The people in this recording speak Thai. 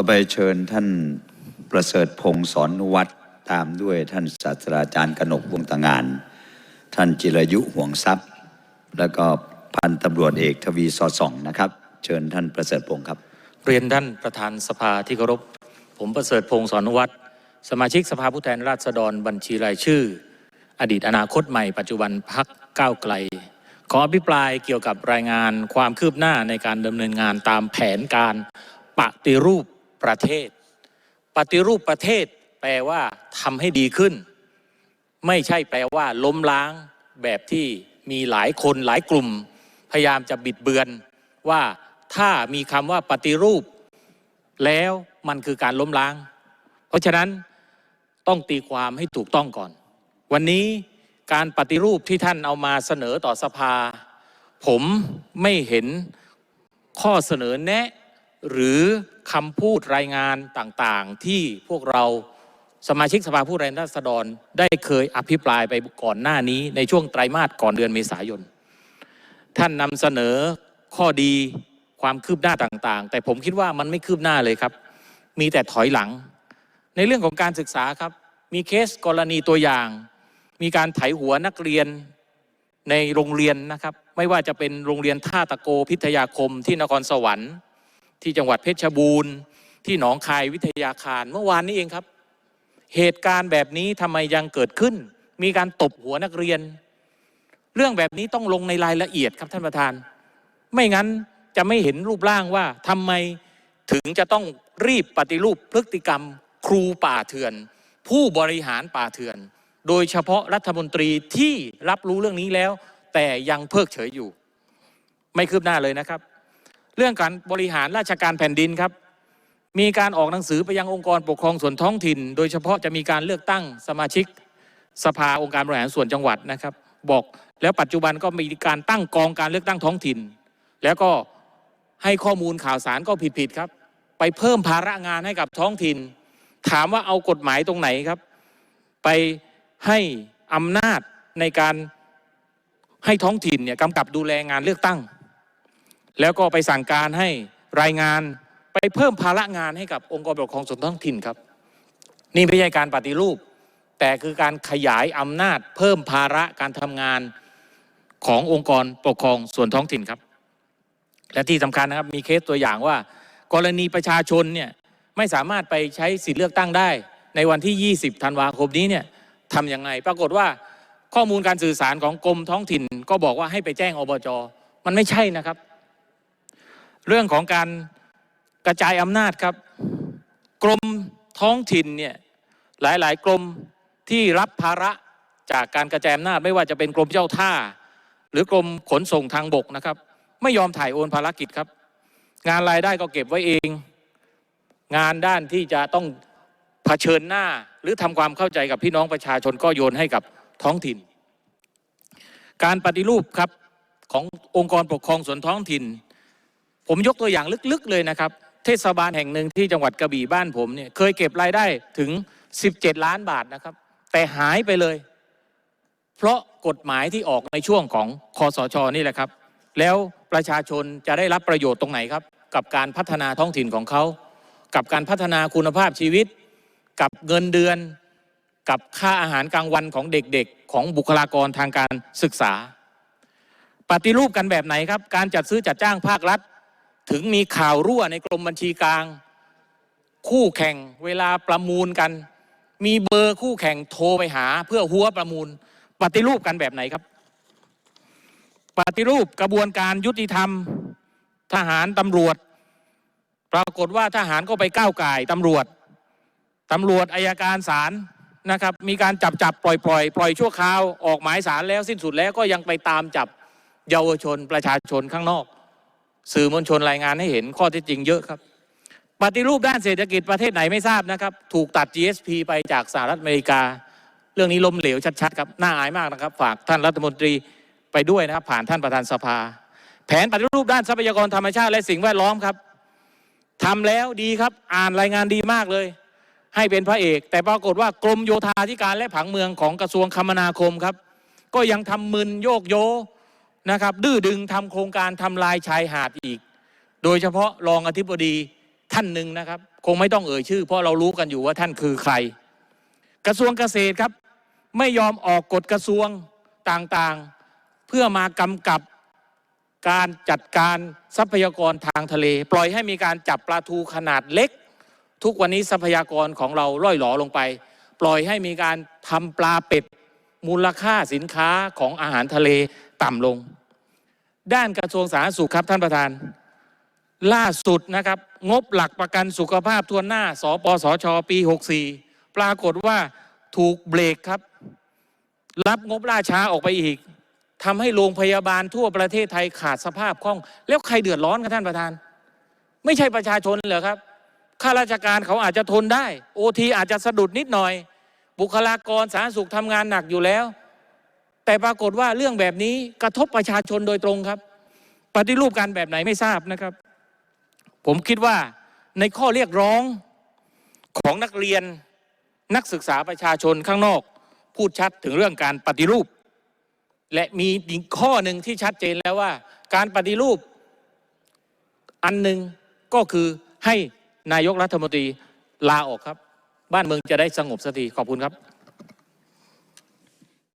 ต่อไปเชิญท่านประเสริฐพงศ์สอนวัตรตามด้วยท่านศาสตราจารย์กนกวงตางาน ท่านจิรยุห่วงทรัพย์ แล้วก็พันตำรวจเอกทวีสอดส่องนะครับ เชิญท่านประเสริฐพงศ์ครับ เรียนท่านประธานสภาที่เคารพ ผมประเสริฐพงศ์สอนวัตรสมาชิกสภาผู้แทนราษฎรบัญชีรายชื่อ อดีตอนาคตใหม่ปัจจุบันพักก้าวไกล ขออภิปรายเกี่ยวกับรายงานความคืบหน้าในการดำเนินงานตามแผนการปฏิรูป ประเทศ ปฏิรูปประเทศแปลว่าทำให้ดีขึ้น ไม่ใช่แปลว่า ล้มล้างแบบที่มีหลายคนหลายกลุ่ม พยายามจะบิดเบือนว่าถ้ามีคำว่าปฏิรูป แล้วมันคือการล้มล้าง เพราะฉะนั้นต้องตีความให้ถูกต้องก่อน วันนี้การปฏิรูปที่ท่านเอามาเสนอต่อสภา ผมไม่เห็นข้อเสนอแนะ หรือคำพูดรายงานต่างๆ ที่พวกเราสมาชิกสภาผู้แทนราษฎรได้เคยอภิปรายไปก่อนหน้านี้ในช่วงไตรมาสก่อนเดือนเมษายน ท่านนำเสนอข้อดีความคืบหน้าต่างๆ แต่ผมคิดว่ามันไม่คืบหน้าเลยครับ มีแต่ถอยหลัง ในเรื่องของการศึกษาครับ มีเคสกรณีตัวอย่าง มีการไถหัวนักเรียนในโรงเรียนนะครับ ไม่ว่าจะเป็นโรงเรียนท่าตะโกพิทยาคมที่นครสวรรค์ ที่จังหวัดเพชรบูรณ์ ที่หนองคายวิทยาคารเมื่อวานนี้เองครับ เหตุการณ์แบบนี้ทำไมยังเกิดขึ้น มีการตบหัวนักเรียน เรื่องแบบนี้ต้องลงในรายละเอียดครับท่านประธาน ไม่งั้นจะไม่เห็นรูปร่างว่าทำไมถึงจะต้องรีบปฏิรูปพฤติกรรม ครูป่าเถื่อน ผู้บริหารป่าเถื่อน โดยเฉพาะรัฐมนตรีที่รับรู้เรื่องนี้แล้ว แต่ยังเพิกเฉยอยู่ ไม่คืบหน้าเลยนะครับ เรื่องการบริหารราชการแผ่นดินครับ มีการออกหนังสือไปยังองค์กรปกครองส่วนท้องถิ่น โดยเฉพาะจะมีการเลือกตั้งสมาชิกสภาองค์การบริหารส่วนจังหวัดนะครับ บอกแล้วปัจจุบันก็มีการตั้งกองการเลือกตั้งท้องถิ่น แล้วก็ให้ข้อมูลข่าวสารก็ผิดๆครับ ไปเพิ่มภาระงานให้กับท้องถิ่น ถามว่าเอากฎหมายตรงไหนครับ ไปให้อำนาจในการให้ท้องถิ่นเนี่ยกำกับดูแลงานเลือกตั้ง แล้วก็ไปสั่งการให้รายงานไปเพิ่มภาระงานให้กับองค์กรปกครองส่วนท้องถิ่นครับ นี่ไม่ใช่การปฏิรูป แต่คือการขยายอำนาจ เพิ่มภาระการทำงานขององค์กรปกครองส่วนท้องถิ่นครับ และที่สำคัญนะครับมีเคสตัวอย่างว่า กรณีประชาชนเนี่ยไม่สามารถไปใช้สิทธิเลือกตั้งได้ ในวันที่ 20 ธันวาคมนี้เนี่ยทำยังไงปรากฏว่าข้อมูลการสื่อสารของกรมท้องถิ่น ก็บอกว่าให้ไปแจ้งอบจมันไม่ใช่นะครับ เรื่องของการกระจายอำนาจครับ กรมท้องถิ่นเนี่ยหลาย ๆ กรมที่รับภาระจากการกระจายอำนาจไม่ว่าจะเป็นกรมเจ้าท่า หรือกรมขนส่งทางบกนะครับ ไม่ยอมถ่ายโอนภารกิจครับ งานรายได้ก็เก็บไว้เอง งานด้านที่จะต้องเผชิญหน้าหรือทำความเข้าใจกับพี่น้องประชาชนก็โยนให้กับท้องถิ่น การปฏิรูปครับขององค์กรปกครองส่วนท้องถิ่น ผมยกตัวอย่างลึกๆเลยนะครับ เทศบาลแห่งหนึ่งที่จังหวัดกระบี่บ้านผมเนี่ยเคยเก็บรายได้ถึง 17 ล้านบาทนะครับ แต่หายไปเลย เพราะกฎหมายที่ออกในช่วงของคอสชนี่แหละครับ แล้วประชาชนจะได้รับประโยชน์ตรงไหนครับ กับการพัฒนาท้องถิ่นของเขา กับการพัฒนาคุณภาพชีวิต กับเงินเดือน กับค่าอาหารกลางวันของเด็กๆ ของบุคลากรทางการศึกษา ปฏิรูปกันแบบไหนครับ การจัดซื้อจัดจ้างภาครัฐ ถึงมีข่าวรั่วในกรมบัญชีกลาง คู่แข่งเวลาประมูลกัน มีเบอร์คู่แข่งโทรไปหา เพื่อหัวประมูล ปฏิรูปกันแบบไหนครับ ปฏิรูปกระบวนการยุติธรรม ทหารตำรวจ ปรากฏว่าทหารก็ไปก้าวไก่ตำรวจตำรวจอายการศาลนะครับ มีการจับจับปล่อยปล่อยปล่อยชั่วคราวออกหมายสารแล้วสิ้นสุดแล้วก็ยังไปตามจับเยาวชนประชาชนข้างนอก สื่อมวลชนรายงานให้เห็นข้อเท็จจริงเยอะครับ ปฏิรูปด้านเศรษฐกิจประเทศไหนไม่ทราบนะครับ ถูกตัด GSP ไปจากสหรัฐอเมริกา เรื่องนี้ล้มเหลวชัดๆครับน่าอายมากนะครับ ฝากท่านรัฐมนตรีไปด้วยนะครับ ผ่านท่านประธานสภา แผนปฏิรูปด้านทรัพยากรธรรมชาติและสิ่งแวดล้อมครับทำแล้วดีครับอ่านรายงานดีมากเลย ให้เป็นพระเอก แต่ปรากฏว่ากรมโยธาธิการและผังเมืองของกระทรวงคมนาคมครับ ก็ยังทำมึนโยกโย นะครับ ดื้อดึงทำโครงการทำลายชายหาดอีก โดยเฉพาะรองอธิบดีท่าท่านหนึ่งนะครับ คงไม่ต้องเอ่ยชื่อ เพราะเรารู้กันอยู่ว่าท่านคือใคร กระทรวงเกษตรครับ ไม่ยอมออกกฎกระทรวงต่างๆ เพื่อมากำกับการจัดการทรัพยากรทางทะเล ปล่อยให้มีการจับปลาทูขนาดเล็ก ทุกวันนี้ทรัพยากรของเราล่อยหลอลงไป ปล่อยให้มีการทำปลาเป็ดมูลค่าสินค้าของอาหารทะเลต่ำลง ด้านกระทรวงสาธารณสุขครับท่านประธาน ล่าสุดนะครับ งบหลักประกันสุขภาพทวนหน้า สปสช ปี 64 ปรากฏว่าถูกเบรกครับ รับงบล่าช้าออกไปอีกทำให้โรงพยาบาลทั่วประเทศไทยขาดสภาพคล่อง แล้วใครเดือดร้อนครับท่านประธาน ไม่ใช่ประชาชนเหรอครับข้าราชการเขาอาจจะทนได้โอทีอาจจะสะดุดนิดหน่อย บุคลากรสาธารณสุขทำงานหนักอยู่แล้ว แต่ปรากฏว่าเรื่องแบบนี้กระทบประชาชนโดยตรงครับ ปฏิรูปการแบบไหนไม่ทราบนะครับ ผมคิดว่าในข้อเรียกร้องของนักเรียนนักศึกษาประชาชนข้างนอก พูดชัดถึงเรื่องการปฏิรูป และมีอีกข้อหนึ่งที่ชัดเจนแล้วว่า การปฏิรูปอันหนึ่งก็คือให้นายกรัฐมนตรีลาออกครับ บ้านเมืองจะได้สงบสักทีขอบคุณครับ